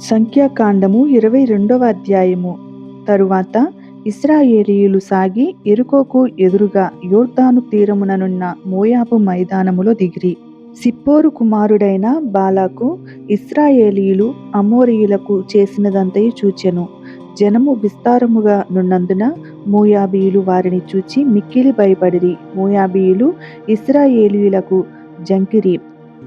సంఖ్యాకాండము ఇరవై రెండవ అధ్యాయము. తరువాత ఇస్రాయేలీయులు సాగి ఎరుకోకు ఎదురుగా యోర్దాను తీరముననున్న మోయాబు మైదానములో దిగిరి. సిప్పోరు కుమారుడైన బాలాకు ఇస్రాయేలీయులు అమోరియులకు చేసినదంతయు చూచెను. జనము విస్తారముగా నున్నందున మోయాబీయులు వారిని చూచి మిక్కిలి భయపడిరి. మోయాబీయులు ఇస్రాయేలీయులకు జంకిరి.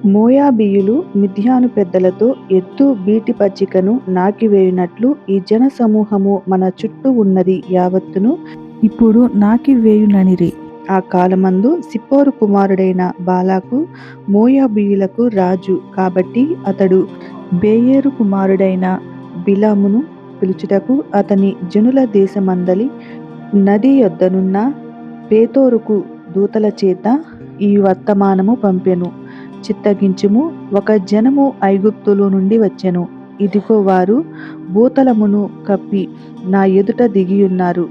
మోయాబీయులు మిథ్యాను పెద్దలతో ఎత్తు బీటి పచ్చికను నాకివేయునట్లు ఈ జన సమూహము మన చుట్టూ ఉన్నది యావత్తును ఇప్పుడు నాకివేయుననిరి. ఆ కాలమందు సిప్పోరు కుమారుడైన బాలాకు మోయాబీయులకు రాజు కాబట్టి అతడు బేయేరు కుమారుడైన బిలామును పిలుచుటకు అతని జనుల దేశమందలి నది యొద్దనున్న పేతోరుకు దూతల చేత ఈ వర్తమానము పంపెను. చిత్తగించుము. ఒక జనము ఐగుప్తులో నుండి వచ్చెను. ఇదిగో వారు భూతలమును కప్పి నా ఎదుట దిగియున్నారు.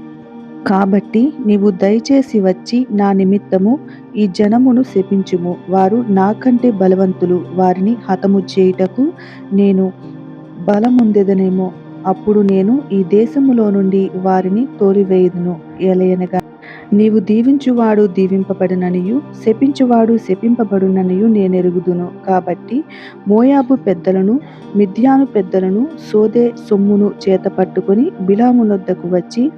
కాబట్టి నీవు దయచేసి వచ్చి నా నిమిత్తము ఈ జనమును శపించుము. వారు నాకంటే బలవంతులు. వారిని హతము చేయుటకు నేను బలముందెదనేమో అప్పుడు నేను ఈ దేశములో నుండి వారిని తోలివేయుదును. ఎలయనగా నీవు దీవించువాడు దీవింపబడుననియు శపించువాడు శపింపబడుననియు నేనెరుగుదును. కాబట్టి మోయాబు పెద్దలను మిథ్యాను పెద్దలను సోదే సొమ్మును చేత పట్టుకొని బిలామునొద్దకు వచ్చి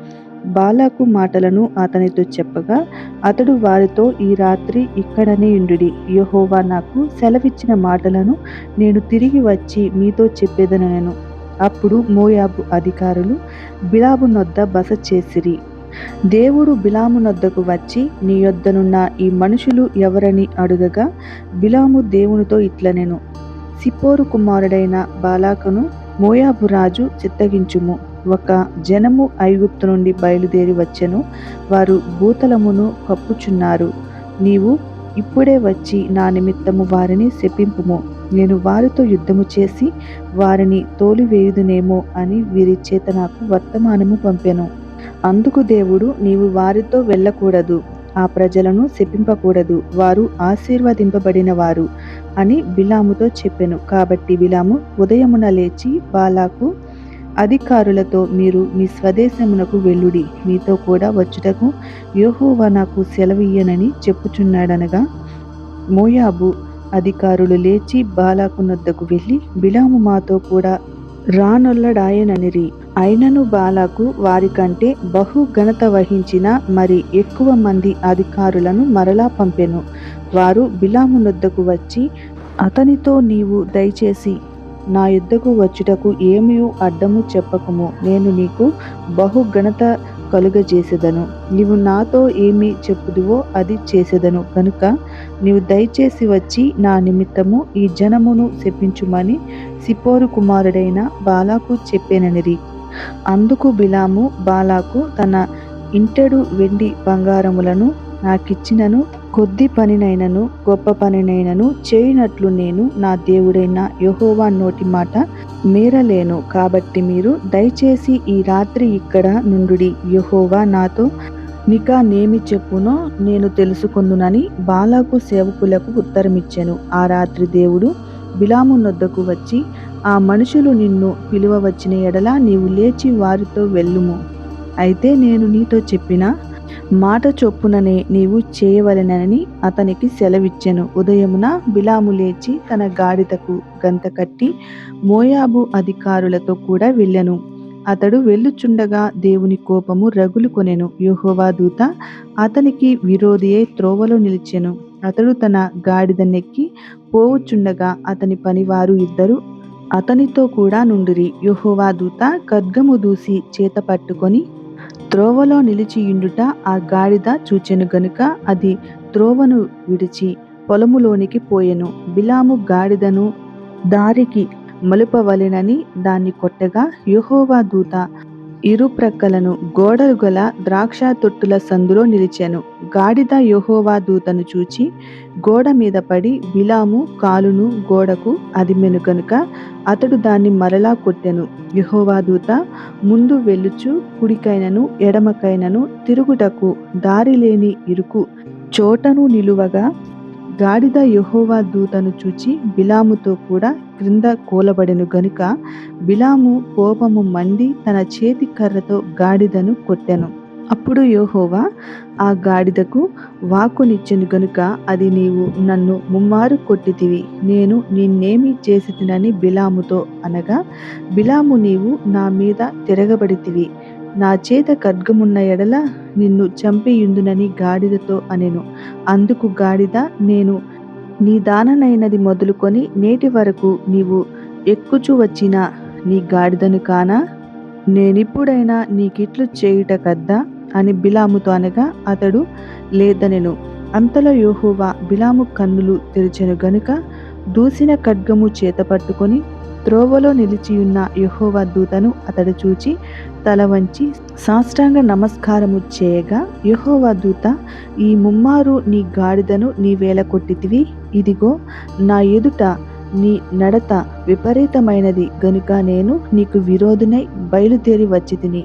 బాలాకు మాటలను అతనితో చెప్పగా అతడు వారితో ఈ రాత్రి ఇక్కడనే ఉండుడి. యహోవా నాకు సెలవిచ్చిన మాటలను నేను తిరిగి వచ్చి మీతో చెప్పేదనను. అప్పుడు మోయాబు అధికారులు బిలాబు నొద్ద బస చేసిరి. దేవుడు బిలాము నొద్దకు వచ్చి నీ యొద్దనున్న ఈ మనుషులు ఎవరని అడుగగా బిలాము దేవునితో ఇట్లనెను. సిప్పోరు కుమారుడైన బాలాకును మోయాబు రాజు చిత్తగించుము. ఒక జనము ఐగుప్తు నుండి బయలుదేరి వచ్చెను. వారు భూతలమును కప్పుచున్నారు. నీవు ఇప్పుడే వచ్చి నా నిమిత్తము వారిని శపింపుము. నేను వారితో యుద్ధము చేసి వారిని తోలివేయుదునేమో అని వీరి చేత నాకు వర్తమానము పంపెను. అందుకు దేవుడు నీవు వారితో వెళ్ళకూడదు ఆ ప్రజలను శపింపకూడదు వారు ఆశీర్వదింపబడిన వారు అని బిలాముతో చెప్పెను. కాబట్టి బిలాము ఉదయమున లేచి బాలాకు అధికారులతో మీరు మీ స్వదేశమునకు వెళ్ళుడి మీతో కూడా వచ్చుటకు యోహోవా నాకు సెలవియ్యనని చెప్పుచున్నాడనగా మోయాబు అధికారులు లేచి బాలాకు నొద్దకు వెళ్ళి బిలాము మాతో కూడా రానొల్లడాయననిరి. అయినను బాలాకు వారికంటే బహు ఘనత వహించిన మరి ఎక్కువ మంది అధికారులను మరలా పంపెను. వారు బిలామునొద్దకు వచ్చి అతనితో నీవు దయచేసి నా యుద్ధకు వచ్చుటకు ఏమీ అడ్డము చెప్పకము. నేను నీకు బహు ఘనత కలుగజేసేదను. నీవు నాతో ఏమి చెప్పుదువో అది చేసేదను. కనుక నీవు దయచేసి వచ్చి నా నిమిత్తము ఈ జనమును శపించుమని సిపోరు కుమారుడైన బాలాకు చెప్పేననిరి. అందుకు బిలాము బాలాకు తన ఇంటెడు వెండి బంగారములను నాకిచ్చినను కొద్ది పనినైనను గొప్ప పనినైనను చేయునట్లు నేను నా దేవుడైన యహోవా నోటి మాట మీరలేను. కాబట్టి మీరు దయచేసి ఈ రాత్రి ఇక్కడ నుండుడి యహోవా నాతో నికా నేమి చెప్పునో నేను తెలుసుకుందునని బాలాకు సేవకులకు ఉత్తరమిచ్చాను. ఆ రాత్రి దేవుడు బిలామునొద్దకు వచ్చి ఆ మనుషులు నిన్ను పిలువవచ్చిన ఎడల నీవు లేచి వారితో వెళ్ళుము. అయితే నేను నీతో చెప్పిన మాట చొప్పుననే నీవు చేయవలెనని అతనికి సెలవిచ్చెను. ఉదయమున బిలాము లేచి తన గాడిదకు గంత కట్టి మోయాబు అధికారులతో కూడా వెళ్ళెను. అతడు వెళ్ళుచుండగా దేవుని కోపము రగులు కొనెను యుహోవా దూత అతనికి విరోధియే త్రోవలో నిలిచెను. అతడు తన గాడిద నెక్కి పోవుచుండగా అతని పనివారు ఇద్దరు అతనితో కూడా నుండిరి. యుహోవా దూత ఖడ్గము దూసి చేత పట్టుకొని త్రోవలో నిలిచియుండుట ఆ గాడిద చూచెను గనుక అది త్రోవను విడిచి పొలములోనికి పోయెను. బిలాము గాడిదను దారికి మలుపవలెనని దాన్ని కొట్టగా యహోవా దూత ఇరుప్రక్కలను గోడలు గల ద్రాక్ష తొట్టుల సందులో నిలిచాను. గాడిద యోహోవా దూతను చూచి గోడ మీద పడి బిలాము కాలును గోడకు అదిమెను కనుక అతడు దాన్ని మరలా కొట్టెను. యహోవా దూత ముందు వెళ్ళుచు కుడికైనను ఎడమకైనను తిరుగుటకు దారి లేని ఇరుకు. చోటను నిలువగా గాడిద యహోవా దూతను చూచి బిలాముతో కూడా క్రింద కూలబడెను గనుక బిలాము కోపము మండి తన చేతి కర్రతో గాడిదను కొట్టెను. అప్పుడు యోహోవా ఆ గాడిదకు వాకునిచ్చెను గనుక అది నీవు నన్ను ముమ్మారు కొట్టితివి. నేను నిన్నేమి చేసి తినని బిలాముతో అనగా బిలాము నీవు నా మీద తిరగబడితివి. నా చేత ఖడ్గమున్న ఎడల నిన్ను చంపియుందునని గాడిదతో అనెను. అందుకు గాడిద నేను నీ దాననైనది మొదలుకొని నేటి వరకు నీవు ఎక్కుచు వచ్చిన నీ గాడిదను కానా? నేనిప్పుడైనా నీకిట్లు చేయుట కద్దా? అని బిలాముతో అనగా అతడు లేదనెను. అంతలో యోహోవా బిలాము కన్నులు తెరిచెను గనుక దూసిన ఖడ్గము చేత పట్టుకొని త్రోవలో నిలిచియున్న యహోవ దూతను అతడు చూచి తల వంచి సాష్టాంగ నమస్కారము చేయగా యహోవ దూత ఈ ముమ్మారు నీ గాడిదను నీ వేల కొట్టితివి? ఇదిగో నా ఎదుట నీ నడత విపరీతమైనది గనుక నేను నీకు విరోధునై బయలుదేరి వచ్చి తిని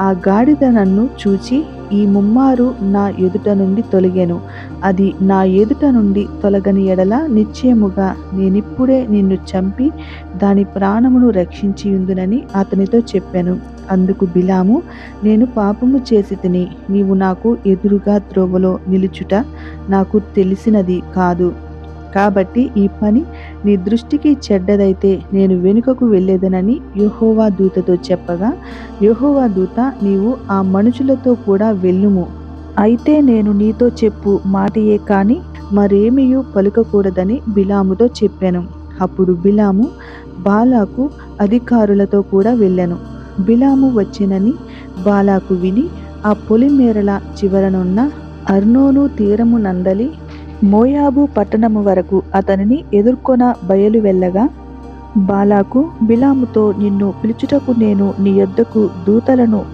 ఆ గాడిద నన్ను చూచి ఈ ముమ్మారు నా ఎదుట నుండి తొలగెను. అది నా ఎదుట నుండి తొలగని ఎడల నిశ్చయముగా నేనిప్పుడే నిన్ను చంపి దాని ప్రాణమును రక్షించియుందునని అతనితో చెప్పాను. అందుకు బిలాము నేను పాపము చేసి తిని నీవు నాకు ఎదురుగా త్రోవలో నిలుచుట నాకు తెలిసినది కాదు. కాబట్టి ఈ పని నీ దృష్టికి చెడ్డదైతే నేను వెనుకకు వెళ్ళేదనని యుహోవా దూతతో చెప్పగా యుహోవా దూత నీవు ఆ మనుషులతో కూడా వెళ్ళుము. అయితే నేను నీతో చెప్పు మాటయే కాని మరేమియూ పలుకకూడదని బిలాముతో చెప్పాను. అప్పుడు బిలాము బాలాకు అధికారులతో కూడా వెళ్ళాను. బిలాము వచ్చినని బాలాకు విని ఆ పొలిమేరల చివరనున్న అర్నోను తీరము నందలి మోయాబు పట్టణము వరకు అతనిని ఎదుర్కొన బయలు వెళ్ళగా బాలాకు బిలాముతో నిన్ను పిలుచుటకు నేను నీ యొద్దకు దూతలను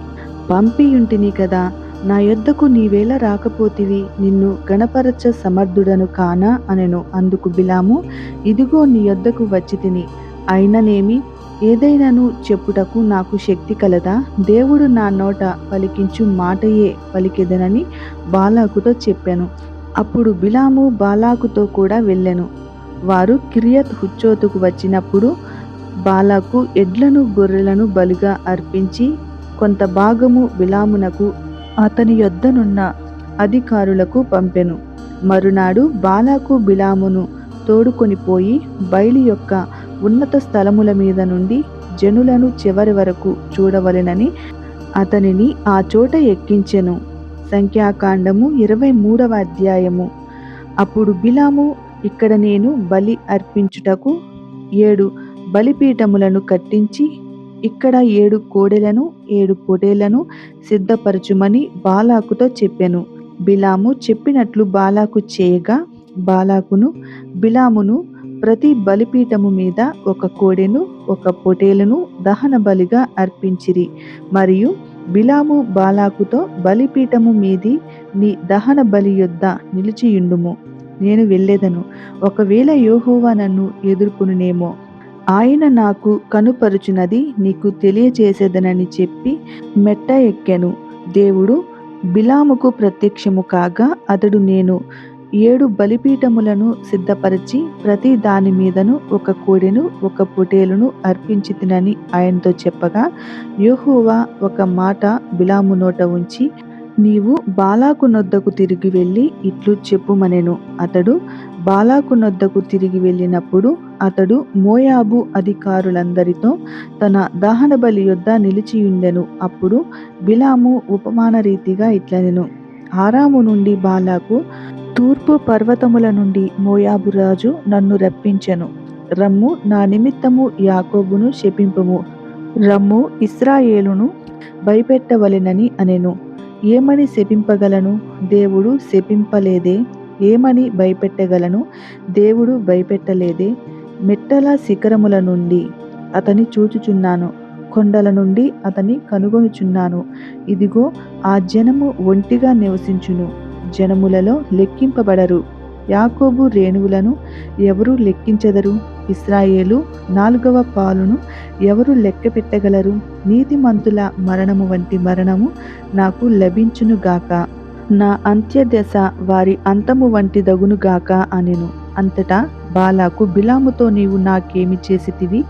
పంపియుంటిని కదా నా యొద్దకు నీవేళ రాకపోతివి నిన్ను గణపరచ సమర్థుడను కానా అనెను. అందుకు బిలాము ఇదిగో నీ యొద్దకు వచ్చి తిని అయిననేమి? ఏదైనాను చెప్పుటకు నాకు శక్తి కలదా? దేవుడు నా నోట పలికించు మాటయే పలికెదనని బాలాకుతో చెప్పాను. అప్పుడు బిలాము బాలాకుతో కూడా వెళ్ళెను. వారు కిరియత్ హుచ్చోతుకు వచ్చినప్పుడు బాలాకు ఎడ్లను గొర్రెలను బలిగా అర్పించి కొంత భాగము బిలామునకు అతని యొద్దనున్న అధికారులకు పంపెను. మరునాడు బాలాకు బిలామును తోడుకొని పోయి బయలు యొక్క ఉన్నత స్థలముల మీద నుండి జనులను చివరి వరకు చూడవలెనని అతనిని ఆ చోట ఎక్కించెను. సంఖ్యాకాండము ఇరవై మూడవ అధ్యాయము. అప్పుడు బిలాము ఇక్కడ నేను బలి అర్పించుటకు ఏడు బలిపీఠములను కట్టించి ఇక్కడ ఏడు కోడెలను ఏడు పొటేలను సిద్ధపరచుమని బాలాకుతో చెప్పెను. బిలాము చెప్పినట్లు బాలాకు చేయగా బాలాకును బిలామును ప్రతి బలిపీఠము మీద ఒక కోడెను ఒక పొటేలను దహన బలిగా అర్పించిరి. మరియు బిలాము బాలాకుతో బలిపీఠము మీది నీ దహన బలి యొద్ద నిలిచియుండుము. నేను వెళ్ళేదను. ఒకవేళ యోహోవా నన్ను ఎదుర్కొనునేమో ఆయన నాకు కనుపరుచునది నీకు తెలియచేసేదనని చెప్పి మెట్ట ఎక్కెను. దేవుడు బిలాముకు ప్రత్యక్షము కాగా అతడు నేను ఏడు బలిపీఠములను సిద్ధపరిచి ప్రతి దాని మీదను ఒక కోడెను ఒక పొటేలును అర్పించి తినని ఆయనతో చెప్పగా యోహోవా ఒక మాట బిలాము నోట ఉంచి నీవు బాలాకు నొద్దకు తిరిగి వెళ్ళి ఇట్లు చెప్పుమనెను. అతడు బాలాకు నొద్దకు తిరిగి వెళ్ళినప్పుడు అతడు మోయాబు అధికారులందరితో తన దహన బలి యొద్ద నిలిచియుండెను. అప్పుడు బిలాము ఉపమాన రీతిగా ఇట్లనెను. ఆరాము నుండి బాలాకు తూర్పు పర్వతముల నుండి మోయాబు రాజు నన్ను రప్పించెను. రమ్ము నా నిమిత్తము యాకోబును శపింపము. రమ్ము ఇస్రాయేలును భయపెట్టవలెనని అనెను. ఏమని శపింపగలను? దేవుడు శపింపలేదే. ఏమని భయపెట్టగలను? దేవుడు భయపెట్టలేదే. మెట్టల శిఖరముల నుండి అతని చూచుచున్నాను. కొండల నుండి అతని కనుగొనుచున్నాను. ఇదిగో ఆ జనము ఒంటిగా నివసించును. జనములలో లెక్కింపబడరు. యాకోబు రేణువులను ఎవరు లెక్కించెదరు? ఇస్రాయేలు నాలుగవ పాలును ఎవరు లెక్క పెట్టగలరు నీతిమంతుల మరణము వంటి మరణము నాకు లభించునుగాక నా అంత్యదశ వారి అంతము వంటి దగునుగాక అనెను. అంతటా బాలాకు బిలాముతో నీవు నాకేమి చేసితివి?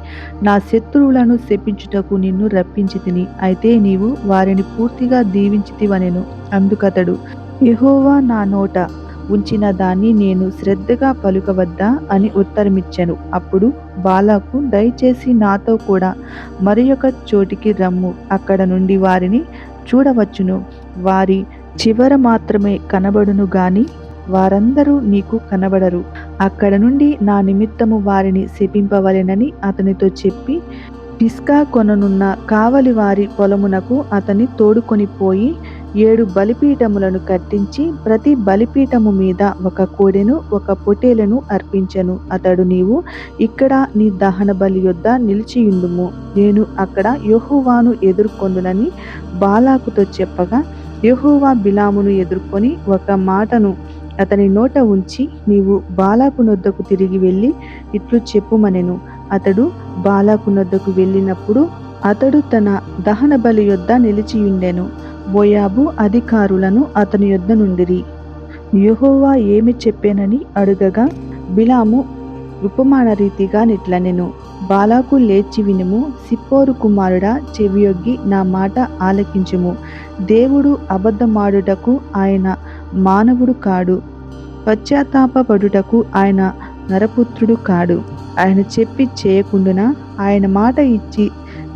నా శత్రువులను శపించుటకు నిన్ను రప్పించి తిని అయితే నీవు వారిని పూర్తిగా దీవించితివనెను. అందుకతడు యహోవా నా నోట ఉంచిన దాన్ని నేను శ్రద్ధగా పలుకవద్దా అని ఉత్తరమిచ్చాను. అప్పుడు బాలాకు దయచేసి నాతో కూడా మరి ఒక చోటికి రమ్ము. అక్కడ నుండి వారిని చూడవచ్చును. వారి చివర మాత్రమే కనబడును గాని వారందరూ నీకు కనబడరు. అక్కడ నుండి నా నిమిత్తము వారిని శపింపవలెనని అతనితో చెప్పి పిస్కా కొననున్న కావలి వారి పొలమునకు అతని తోడుకొని పోయి ఏడు బలిపీఠములను కట్టించి ప్రతి బలిపీఠము మీద ఒక కోడెను ఒక పొటేలను అర్పించెను. అతడు నీవు ఇక్కడ నీ దహన బలి యొద్ద నిలిచియుండుము. నేను అక్కడ యహోవాను ఎదుర్కొందునని బాలాకుతో చెప్పగా యహోవా బిలామును ఎదుర్కొని ఒక మాటను అతని నోట ఉంచి నీవు బాలాకు నొద్దకు తిరిగి వెళ్ళి ఇట్లు చెప్పుమనెను. అతడు బాలాకు నొద్దకు వెళ్ళినప్పుడు అతడు తన దహన బలి యొద్ద నిలిచియుండెను. మోయాబు అధికారులను అతని యొద్ద నుండిరి. యుహోవా ఏమి చెప్పానని అడుగగా బిలాము ఉపమాన రీతిగా నిట్లనెను. బాలాకు లేచి వినుము సిప్పోరు కుమారుడా చెవియొగ్గి నా మాట ఆలకించుము. దేవుడు అబద్ధమాడుటకు ఆయన మానవుడు కాడు. పశ్చాత్తాపడుటకు ఆయన నరపుత్రుడు కాడు. ఆయన చెప్పి చేయకుండునా ఆయన మాట ఇచ్చి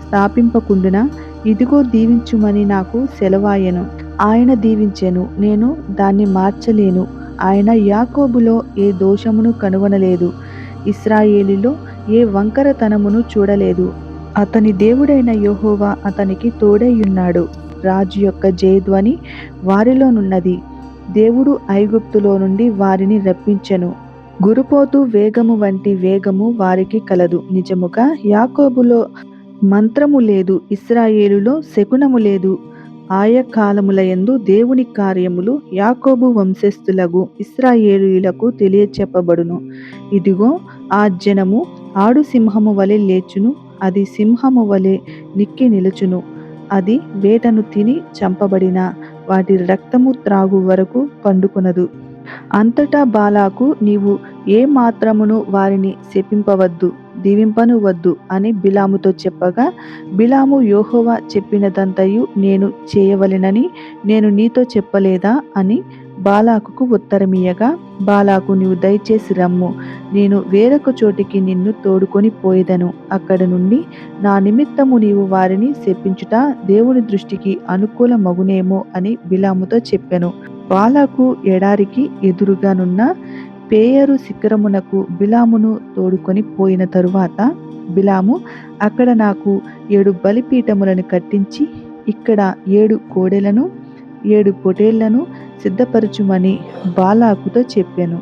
స్థాపింపకుండునా ఇదిగో దీవించుమని నాకు సెలవాయెను. ఆయన దీవించెను నేను దాన్ని మార్చలేను. ఆయన యాకోబులో ఏ దోషమును కనుగొనలేదు. ఇస్రాయేలీలో ఏ వంకరతనమును చూడలేదు. అతని దేవుడైన యోహోవా అతనికి తోడైయున్నాడు రాజు యొక్క జయధ్వని వారిలోనున్నది. దేవుడు ఐగుప్తులో నుండి వారిని రప్పించెను. గురుపోతు వేగము వంటి వేగము వారికి కలదు. నిజముగా యాకోబులో మంత్రము లేదు ఇస్రాయేలులో శకునము లేదు. ఆయాకాలములయందు దేవుని కార్యములు యాకోబు వంశస్థులకు ఇస్రాయేలులకు తెలియచెప్పబడును. ఇదిగో ఆ జనము ఆడు సింహము వలె లేచును అది సింహము వలె నిక్కి నిలుచును. అది వేటను తిని చంపబడిన వాటి రక్తము త్రాగు వరకు పండుకొనదు. అంతటా బాలాకు నీవు ఏ మాత్రమును వారిని శపింపవద్దు. దీవింపను వద్దు అని బిలాముతో చెప్పగా బిలాము యోహోవా చెప్పినదంతయు నేను చేయవలెనని నేను నీతో చెప్పలేదా? అని బాలాకుకు ఉత్తరమియ్యగా బాలాకు నీవు దయచేసి రమ్ము. నేను వేరొక చోటికి నిన్ను తోడుకొని పోయేదను. అక్కడ నుండి నా నిమిత్తము నీవు వారిని శపించుట దేవుని దృష్టికి అనుకూల మగునేమో అని బిలాముతో చెప్పెను. బాలాకు ఎడారికి ఎదురుగానున్న పేయరు శిఖరమునకు బిలామును తోడుకొని పోయిన తరువాత బిలాము అక్కడ నాకు ఏడు బలిపీఠములను కట్టించి ఇక్కడ ఏడు కోడెలను ఏడు పొటేళ్ళను సిద్ధపరచుమని బాలాకుతో చెప్పాను.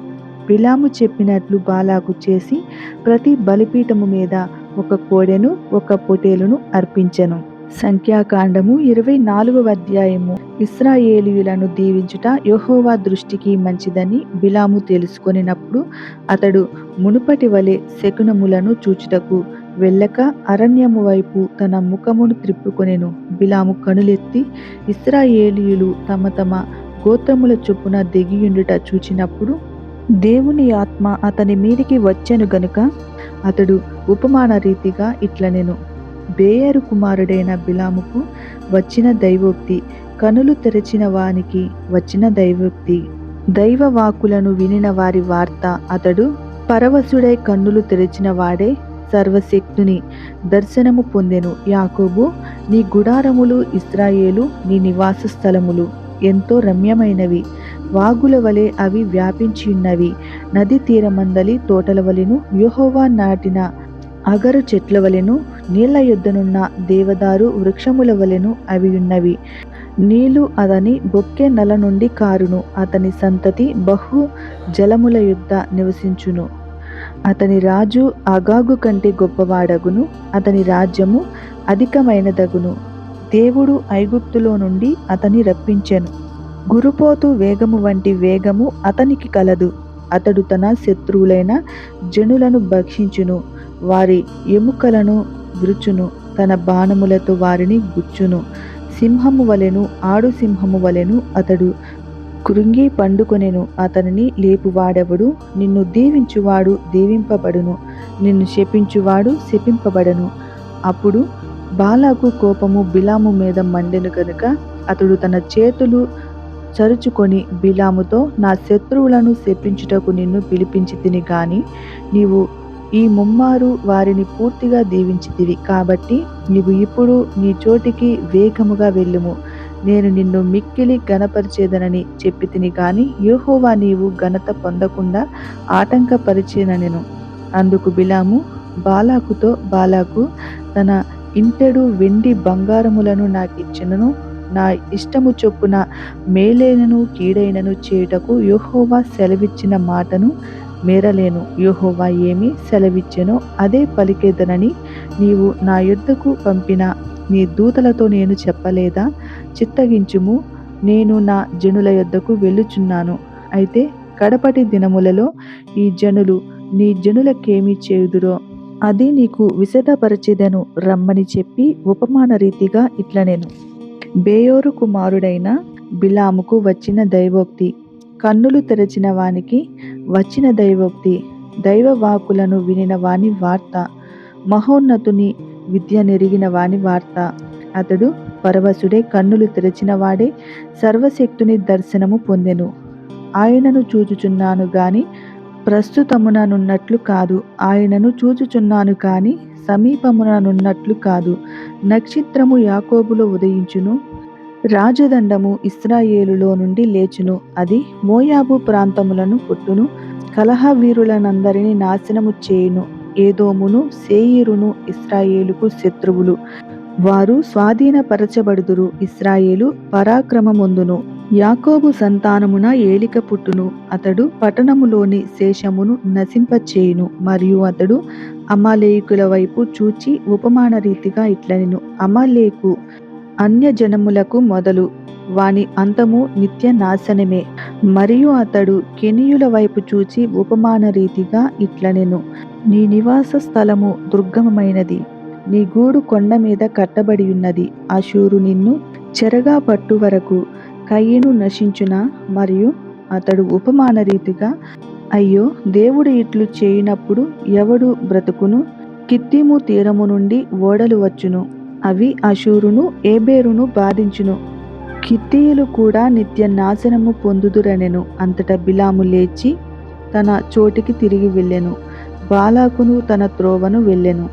బిలాము చెప్పినట్లు బాలాకు చేసి ప్రతి బలిపీఠము మీద ఒక కోడెను ఒక పొటేలును అర్పించెను. సంఖ్యాకాండము ఇరవై నాలుగవ అధ్యాయము. ఇస్రాయేలీయులను దీవించుట యహోవా దృష్టికి మంచిదని బిలాము తెలుసుకొనినప్పుడు అతడు మునుపటి వలె శకునములను చూచుటకు వెళ్ళక అరణ్యము వైపు తన ముఖమును త్రిప్పుకొనెను. బిలాము కనులెత్తి ఇస్రాయేలీయులు తమ తమ గోత్రముల చొప్పున దిగియుండుట చూచినప్పుడు దేవుని ఆత్మ అతని మీదికి వచ్చెను గనుక అతడు ఉపమాన రీతిగా ఇట్లనెను. బేయరు కుమారుడైన బిలాముకు వచ్చిన దైవోక్తి కనులు తెరచిన వానికి వచ్చిన దైవోక్తి. దైవ వాకులను వినిన వారి వార్త అతడు పరవశుడై కన్నులు తెరిచిన వాడే సర్వశక్తుని దర్శనము పొందెను. యాకోబు నీ గుడారములు ఇస్రాయేలు నీ నివాస స్థలములు ఎంతో రమ్యమైనవి. వాగుల వలె అవి వ్యాపించి ఉన్నవి. నది తీరమందలి తోటల వలెను యుహోవా నాటిన అగరు చెట్ల వలెను నీళ్ళ యొద్దనున్న దేవదారు వృక్షముల వలెను అవి ఉన్నవి. నీళ్ళు అతని బొక్కె నల నుండి కారును. అతని సంతతి బహు జలముల యుద్ధ నివసించును. అతని రాజు అగాగు కంటే గొప్పవాడగును. అతని రాజ్యము అధికమైనదగును. దేవుడు ఐగుప్తులో నుండి అతని రప్పించెను. గురుపోతు వేగము వంటి వేగము అతనికి కలదు. అతడు తన శత్రువులైన జనులను భక్షించును. వారి ఎముకలను విరుచును తన బాణములతో వారిని గుచ్చును. సింహము వలెను ఆడు సింహము వలెను అతడు కృంగి పండుకొనెను. అతనిని లేపువాడెవడు? నిన్ను దీవించువాడు దీవింపబడును. నిన్ను శపించువాడు శపింపబడను. అప్పుడు బాలాకు కోపము బిలాము మీద మండెను కనుక అతడు తన చేతులు చరుచుకొని బిలాముతో నా శత్రువులను శపించుటకు నిన్ను పిలిపించి తిని గాని నీవు ఈ ముమ్మారు వారిని పూర్తిగా దీవించితివి. కాబట్టి నీవు ఇప్పుడు నీ చోటికి వేగముగా వెళ్ళుము. నేను నిన్ను మిక్కిలి గనపరిచేదనని చెప్పి తిని గాని యోహోవా నీవు ఘనత పొందకుండా ఆటంకపరిచేనెను అందుకు బిలాము బాలాకుతో బాలాకు తన ఇంటెడు వెండి బంగారములను నాకిచ్చినను నా ఇష్టము చొప్పున మేలైనను కీడైనను చేయుటకు యెహోవా సెలవిచ్చిన మాటను మేరలేను. యోహోవా ఏమి సెలవిచ్చెనో అదే పలికేదనని నీవు నా యుద్ధకు పంపిన నీ దూతలతో నేను చెప్పలేదా? చిత్తగించుము. నేను నా జనుల యొద్దకు వెళ్ళుచున్నాను. అయితే కడపటి దినములలో ఈ జనులు నీ జనులకేమి చేయుదురో అది నీకు విశదపరచెదను రమ్మని చెప్పి ఉపమాన రీతిగా ఇట్లనేను. బేయోరు కుమారుడైన బిలాముకు వచ్చిన దైవోక్తి కన్నులు తెరచిన వానికి వచ్చిన దైవోక్తి దైవవాకులను వినిన వాని వార్త మహోన్నతుని విద్య నెరిగిన వాని వార్త. అతడు పరవశుడే కన్నులు తెరచిన వాడే సర్వశక్తుని దర్శనము పొందెను. ఆయనను చూచుచున్నాను గాని ప్రస్తుతముననున్నట్లు కాదు. ఆయనను చూచుచున్నాను కాని సమీపముననున్నట్లు కాదు. నక్షత్రము యాకోబులో ఉదయించును. రాజదండము ఇస్రాయేలులో నుండి లేచును. అది మోయాబు ప్రాంతములను పుట్టును కలహవీరులనందరినీ నాశనము చేయును. ఏదోమును సేయిరును ఇస్రాయేలుకు శత్రువులు. వారు స్వాధీనపరచబడుదురు ఇస్రాయేలు పరాక్రమమొందును. యాకోబు సంతానమున ఏలిక పుట్టును అతడు పట్టణములోని శేషమును నశింపచేయును మరియు అతడు అమాలేకుల వైపు చూచి ఉపమాన రీతిగా ఇట్లనెను. అమాలేకు అన్యజనములకు మొదలు వాని అంతము నిత్య నాశనమే మరియు అతడు కెనియుల వైపు చూచి ఉపమాన రీతిగా ఇట్లనెను. నీ నివాస స్థలము దుర్గమమైనది. నీ గూడు కొండ మీద కట్టబడి ఉన్నది అశూరు నిన్ను చెరగా పట్టు వరకు కయ్యను నశించున? మరియు అతడు ఉపమాన రీతిగా అయ్యో దేవుడు ఇట్లు చేయినప్పుడు ఎవడు బ్రతుకును? కిత్తిము తీరము నుండి ఓడలు వచ్చును. అవి అశూరును ఏబేరును బాధించును. కిత్తీయులు కూడా నిత్య నాశనము పొందుదురనెను. అంతటా బిలాము లేచి తన చోటికి తిరిగి వెళ్ళెను. బాలాకును తన త్రోవను వెళ్ళెను.